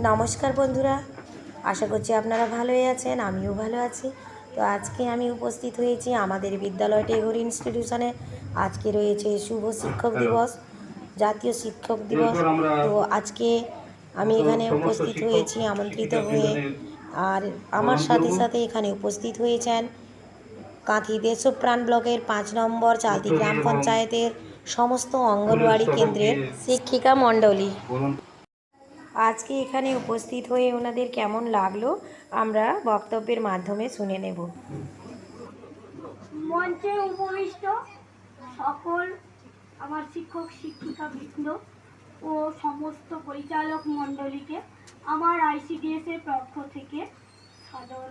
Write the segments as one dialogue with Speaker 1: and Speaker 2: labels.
Speaker 1: নমস্কার বন্ধুরা। আশা করছি আপনারা ভালোই আছেন আমিও ভালো আছি। তো আজকে আমি উপস্থিত হয়েছি আমাদের বিদ্যালয় টেগোর ইনস্টিটিউশনে আজকে রয়েছে শুভ শিক্ষক দিবস জাতীয় শিক্ষক দিবস। তো আজকে আমি এখানে উপস্থিত হয়েছি আমন্ত্রিত হয়ে। আর আমার সাথে সাথে এখানে উপস্থিত হয়েছেন কাঁথি দেশপ্রাণ ব্লকের পাঁচ নম্বর চালতি গ্রাম পঞ্চায়েতের সমস্ত অঙ্গনওয়াড়ি কেন্দ্রের শিক্ষিকা মণ্ডলী। আজকে এখানে উপস্থিত হয়ে ওনাদের কেমন লাগল আমরা বক্তব্যের মাধ্যমে শুনে নেব।
Speaker 2: মঞ্চে উপবিষ্ট সকল আমার শিক্ষক, শিক্ষিকা বৃন্দ ও সমস্ত পরিচালক মণ্ডলীকে আমার আইসিডিএস এর পক্ষ থেকে সাদর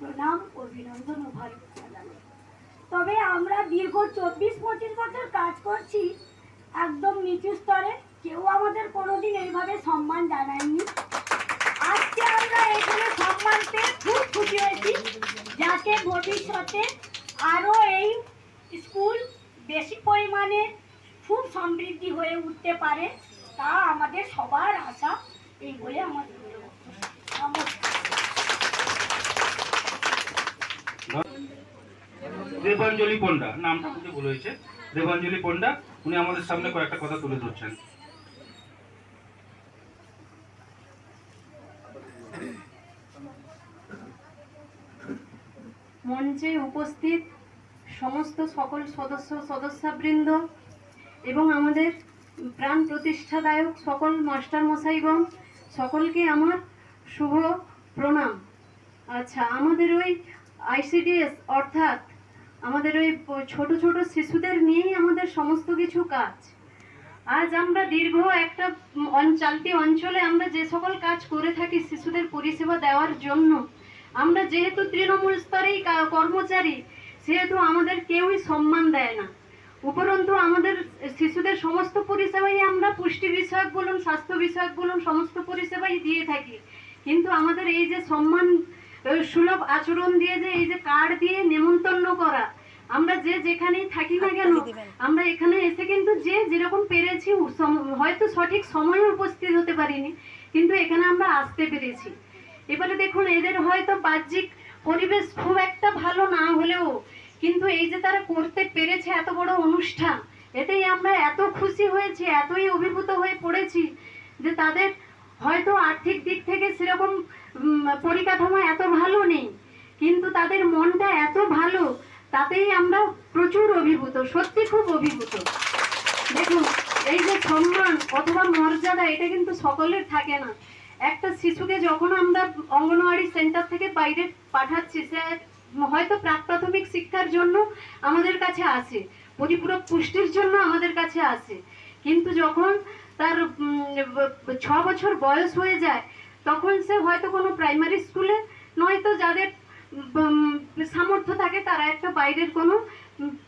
Speaker 2: প্রণাম, অভিনন্দন ও তবে আমরা দীর্ঘ চব্বিশ পঁচিশ বছর কাজ করছি একদম নিচু স্তরে। কেউ আমাদের কোনোদিন এইভাবে সম্মান জানায়নি। আজকে আমরা এখানে সম্মান পেয়ে খুব খুশি হয়েছি, যাতে ভবিষ্যতে আরও এই স্কুল বেশি পরিমাণে খুব সমৃদ্ধি হয়ে উঠতে পারে, তা আমাদের সবার আশা, এই বলে নমস্কার।
Speaker 3: দেবাঞ্জলি পণ্ডা, নামটা ভুল হয়েছে। দেবাঞ্জলি পণ্ডা, উনি আমাদের সামনে কয়েকটা কথা তুলে ধরছেন।
Speaker 4: মঞ্চে উপস্থিত সমস্ত সকল সদস্য, সদস্যবৃন্দ এবং আমাদের প্রাণ প্রতিষ্ঠাদায়ক সকল মাস্টার মশাইগণ সকলকে আমার শুভ প্রণাম। আচ্ছা আমাদের ওই আইসিডিএস অর্থাৎ আমাদের ওই ছোট ছোট শিশুদের নিয়েই আমাদের সমস্ত কিছু কাজ। আজ আমরা দীর্ঘ একটা অঞ্চলতি অঞ্চলে আমরা যে সকল কাজ করে থাকি শিশুদের পরিষেবা দেওয়ার জন্য আমরা যেহেতু তৃণমূল স্তরেই কর্মচারী সেহেতু আমাদের কেউই সম্মান দেয় না। উপরন্তু আমাদের শিশুদের সমস্ত পরিষেবাই আমরা পুষ্টি বিষয়ক বলুন স্বাস্থ্য বিষয়ক বলুন সমস্ত পরিষেবাই দিয়ে থাকি। কিন্তু আমাদের এই যে সম্মান সুলভ আচরণ দিয়ে যে এই যে কার্ড দিয়ে নেমন্তন্ন করা আমরা যে যেখানেই থাকি না কেন আমরা এখানে এসে কিন্তু যে যেরকম পেরেছি হয়তো সঠিক সময়ে উপস্থিত হতে পারিনি কিন্তু এখানে আমরা আসতে পেরেছি। এবারে দেখুন, এদের হয়তো বাহ্যিক পরিবেশ খুব একটা ভালো না হলেও, কিন্তু এই যে তারা করতে পেরেছে এত বড় অনুষ্ঠান, এতেই আমরা এত খুশি হয়েছি, এতই অভিভূত হয়ে পড়েছি যে তাদের হয়তো আর্থিক দিক থেকে সেরকম পরিকাঠামো এত ভালো নেই, কিন্তু তাদের মনটা এত ভালো, তাতেই আমরা প্রচুর অভিভূত, সত্যি খুব অভিভূত। দেখুন, এই যে সম্মান অথবা মর্যাদা, এটা কিন্তু সকলের থাকে না। একটা শিশুকে যখন আমরা অঙ্গনওয়াড়ি সেন্টার থেকে বাইরে পাঠাচ্ছি, সে হয়তো প্রাক প্রাথমিক শিক্ষার জন্য আমাদের কাছে আসে পরিপূরক পুষ্টির জন্য আমাদের কাছে আসে। কিন্তু যখন তার ছ বছর বয়স হয়ে যায়, তখন সে হয়তো কোনো প্রাইমারি স্কুলে নয়তো যাদের সামর্থ্য থাকে তারা একটা বাইরের কোনো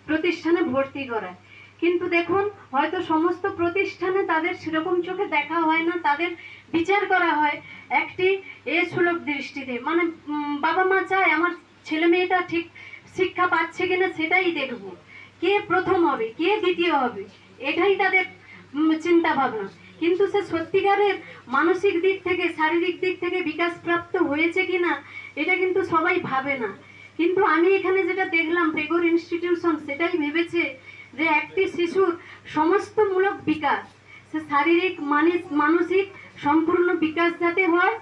Speaker 4: প্রতিষ্ঠানে ভর্তি করায়। কিন্তু দেখুন, হয়তো সমস্ত প্রতিষ্ঠানে তাদের সেরকম চোখে দেখা হয় না, তাদের বিচার করা হয় একটি এ সুলভ দৃষ্টিতে। মানে বাবা মা চায় আমার ছেলে মেয়েটা ঠিক শিক্ষা পাচ্ছে কিনা সেটাই দেখব। কে প্রথম হবে, কে দ্বিতীয় হবে, এটাই তাদের চিন্তা ভাবনা কিন্তু সে সত্যিকারের মানসিক দিক থেকে, শারীরিক দিক থেকে বিকাশপ্রাপ্ত হয়েছে কিনা, এটা কিন্তু সবাই ভাবে না। কিন্তু আমি এখানে যেটা দেখলাম, টেগোর ইনস্টিটিউশন, সেটাই ভেবেছে যে একটি শিশুর সমস্তমূলক বিকাশ, সে শারীরিক, মানস, মানসিক সম্পূর্ণ বিকাশ যাতে হয়,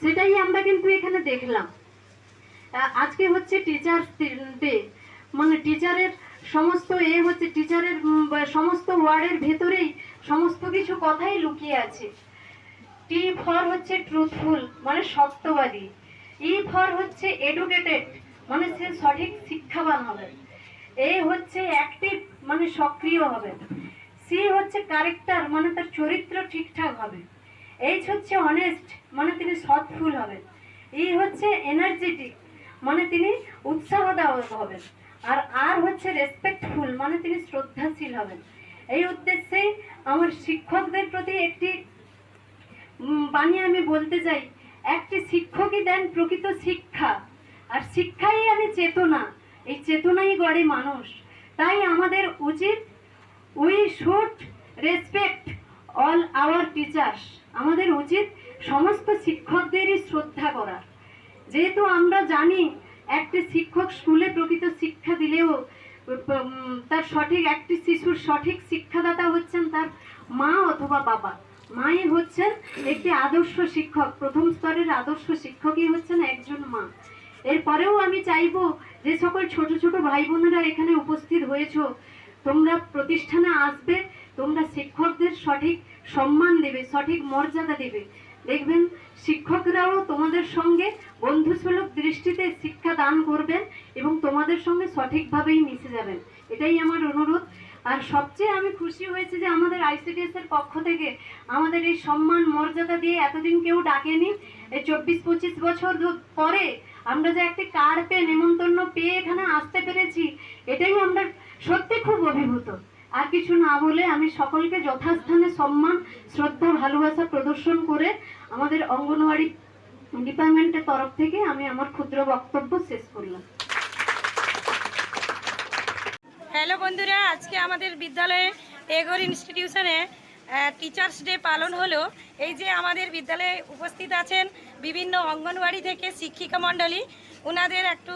Speaker 4: সেটাই আমরা কিন্তু এখানে দেখলাম। আজকে হচ্ছে টিচার ডে মানে টিচারের সমস্ত এ হচ্ছে টিচারের সমস্ত ওয়ার্ডের ভেতরেই সমস্ত কিছু কথাই লুকিয়ে আছে। টি ফর হচ্ছে ট্রুথফুল মানে সত্যবাদী। ই ফর হচ্ছে এডুকেটেড মানে সে সঠিক শিক্ষাবান হবে। এ হচ্ছে অ্যাক্টিভ মানে সক্রিয় হবে। সি হচ্ছে ক্যারেক্টার মানে তার চরিত্র ঠিকঠাক হবে। এইচ হচ্ছে অনেস্ট মানে তিনি সৎফুল হবেন ই হচ্ছে এনার্জেটিক মানে তিনি উৎসাহ দেওয়া হবেন আর আর হচ্ছে রেসপেক্টফুল মানে তিনি শ্রদ্ধাশীল হবেন এই উদ্দেশ্যেই আমার শিক্ষকদের প্রতি একটি বাণী আমি বলতে চাই। একটি শিক্ষকই দেন প্রকৃত শিক্ষা। আর শিক্ষাই আমি চেতনা। এই চেতনাই গড়ে মানুষ। তাই আমাদের উচিত we should respect all our teachers. আমাদের উচিত সমস্ত শিক্ষকদেরই শ্রদ্ধা করা। যেহেতু আমরা জানি একটি শিক্ষক স্কুলে প্রকৃত শিক্ষা দিলেও তার সঠিক একটি শিশুর সঠিক শিক্ষাদাতা হচ্ছেন তার মা অথবা বাবা। মাই হচ্ছেন একটি আদর্শ শিক্ষক, প্রথম স্তরের আদর্শ শিক্ষকই হচ্ছেন একজন মা। এরপরেও আমি চাইব যে সকল ছোট ছোট ভাই বোনেরা এখানে উপস্থিত হয়েছো। তোমরা প্রতিষ্ঠানে আসবে, তোমরা শিক্ষকদের সঠিক সম্মান দেবে, সঠিক মর্যাদা দেবে। দেখবেন, শিক্ষকরাও তোমাদের সঙ্গে বন্ধুসুলভ দৃষ্টিতে শিক্ষা দান করবেন এবং তোমাদের সঙ্গে সঠিকভাবেই মিশে যাবেন। এটাই আমার অনুরোধ। আর সবচেয়ে আমি খুশি হয়েছে যে আমাদের আইসিডিএস এর পক্ষ থেকে আমাদের এই সম্মান, মর্যাদা দিয়ে এতদিন কেউ ডাকেনি। এই চব্বিশ পঁচিশ বছর পরে আমরা যে একটি কার্ড পেয়ে নেমন্তন্ন পেয়ে এখানে আসতে পেরেছি, এটাই আমরা সত্যি খুব অভিভূত। আর কিছু না বলে আমি সকলকে যথাস্থানে সম্মান, শ্রদ্ধা, ভালোবাসা প্রদর্শন করে আমাদের অঙ্গনওয়াড়ি ডিপার্টমেন্টের তরফ থেকে আমি আমার ক্ষুদ্র বক্তব্য শেষ করলাম।
Speaker 5: হ্যালো বন্ধুরা, আজকে আমাদের বিদ্যালয়ে এগোর ইনস্টিটিউশনে টিচার্স ডে পালন হলো। এই যে আমাদের বিদ্যালয়ে উপস্থিত আছেন বিভিন্ন অঙ্গনওয়াড়ি থেকে শিক্ষিকা মণ্ডলী ওনাদের একটু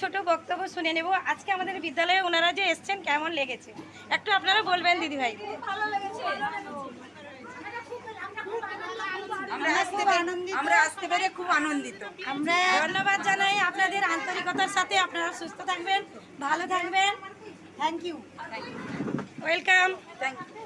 Speaker 5: ছোট বক্তব্য শুনে নেব। আজকে আমাদের বিদ্যালয়ে ওনারা যে এসছেন কেমন লেগেছে? একটু আপনারা বলবেন দিদিভাই
Speaker 6: পেরে আমরা আসতে পেরে খুব আনন্দিত।
Speaker 5: আমরা ধন্যবাদ জানাই আপনাদের আন্তরিকতার সাথে। আপনারা সুস্থ থাকবেন ভালো থাকবেন। Thank you welcome
Speaker 6: thank you